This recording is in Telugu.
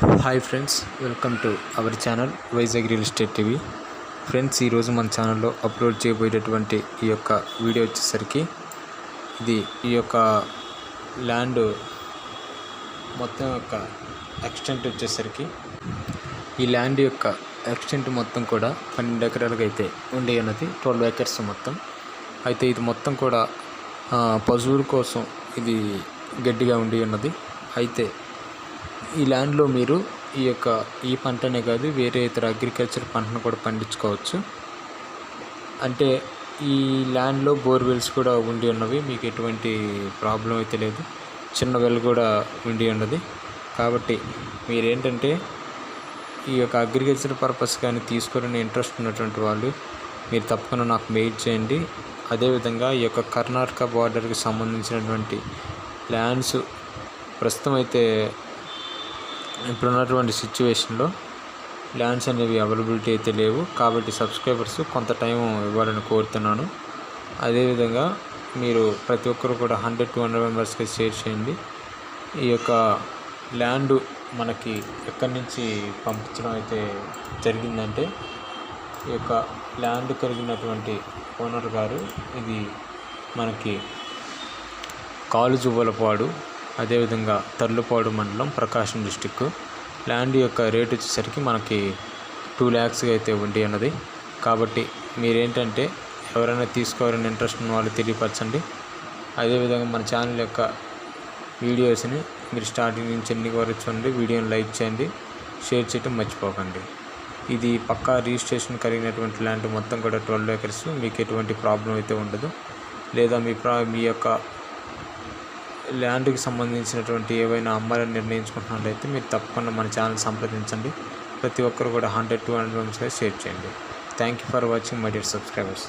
Hi friends welcome to our channel Vizag real estate TV friends ఈరోజు మన ఛానల్లో అప్లోడ్ చేయబోయేటటువంటి ఈ యొక్క వీడియో వచ్చేసరికి ఇది ఈ యొక్క ల్యాండ్ మొత్తం యొక్క ఎక్స్టెంట్ వచ్చేసరికి ఈ ల్యాండ్ యొక్క ఎక్స్టెంట్ మొత్తం కూడా పన్నెండు ఎకరాలకు అయితే ఉండి ఉన్నది ట్వెల్వ్ ఎకర్స్ మొత్తం. అయితే ఇది మొత్తం కూడా పశువుల కోసం ఇది గడ్డిగా ఉండి ఉన్నది అయితే ఈ ల్యాండ్లో మీరు ఈ యొక్క ఈ పంటనే కాదు వేరే ఇతర అగ్రికల్చర్ పంటను కూడా పండించుకోవచ్చు. అంటే ఈ ల్యాండ్లో బోర్వెల్స్ కూడా ఉండి ఉన్నవి మీకు ఎటువంటి ప్రాబ్లం అయితే లేదు. చిన్న వెల్ కూడా ఉండి ఉన్నది. కాబట్టి మీరేంటంటే ఈ యొక్క అగ్రికల్చర్ పర్పస్ కానీ తీసుకోవాలని ఇంట్రెస్ట్ ఉన్నటువంటి వాళ్ళు మీరు తప్పకుండా నాకు మెయిల్ చేయండి. అదేవిధంగా ఈ యొక్క కర్ణాటక బార్డర్కి సంబంధించినటువంటి ల్యాండ్స్ ప్రస్తుతం అయితే ఇప్పుడున్నటువంటి సిచ్యువేషన్లో ల్యాండ్స్ అనేవి అవైలబిలిటీ అయితే లేవు. కాబట్టి సబ్స్క్రైబర్స్ కొంత టైం ఇవ్వాలని కోరుతున్నాను. అదేవిధంగా మీరు ప్రతి ఒక్కరు కూడా హండ్రెడ్ టూ హండ్రెడ్ మెంబర్స్కి షేర్ చేయండి. ఈ యొక్క ల్యాండ్ మనకి ఎక్కడి నుంచి పంపించడం అయితే జరిగిందంటే ఈ యొక్క ల్యాండ్ కలిగినటువంటి ఓనర్ గారు ఇది మనకి కాలుజువ్వలపాడు అదేవిధంగా తర్లుపాడు మండలం ప్రకాశం డిస్టిక్ ల్యాండ్ యొక్క రేట్ వచ్చేసరికి మనకి టూ ల్యాక్స్గా అయితే ఉండి అన్నది. కాబట్టి మీరేంటంటే ఎవరైనా తీసుకోవాలని ఇంట్రెస్ట్ ఉన్న వాళ్ళు తెలియపరచండి. అదేవిధంగా మన ఛానల్ యొక్క వీడియోస్ని మీరు స్టార్టింగ్ నుంచి ఎన్ని వరకు చూడండి. వీడియోని లైక్ చేయండి. షేర్ చేయటం మర్చిపోకండి. ఇది పక్కా రిజిస్ట్రేషన్ కలిగినటువంటి ల్యాండ్ మొత్తం కూడా ట్వెల్వ్ ఏకర్స్ మీకు ఎటువంటి ప్రాబ్లం అయితే ఉండదు. లేదా మీ ప్రా మీ యొక్క ల్యాండ్కి సంబంధించినటువంటి ఏవైనా అమ్మాలని నిర్ణయించుకుంటున్నట్లయితే మీరు తప్పకుండా మన ఛానల్ సంప్రదించండి. ప్రతి ఒక్కరు కూడా హండ్రెడ్ టూ హండ్రెడ్ రూమ్స్గా షేర్ చేయండి. Thank you for watching my dear subscribers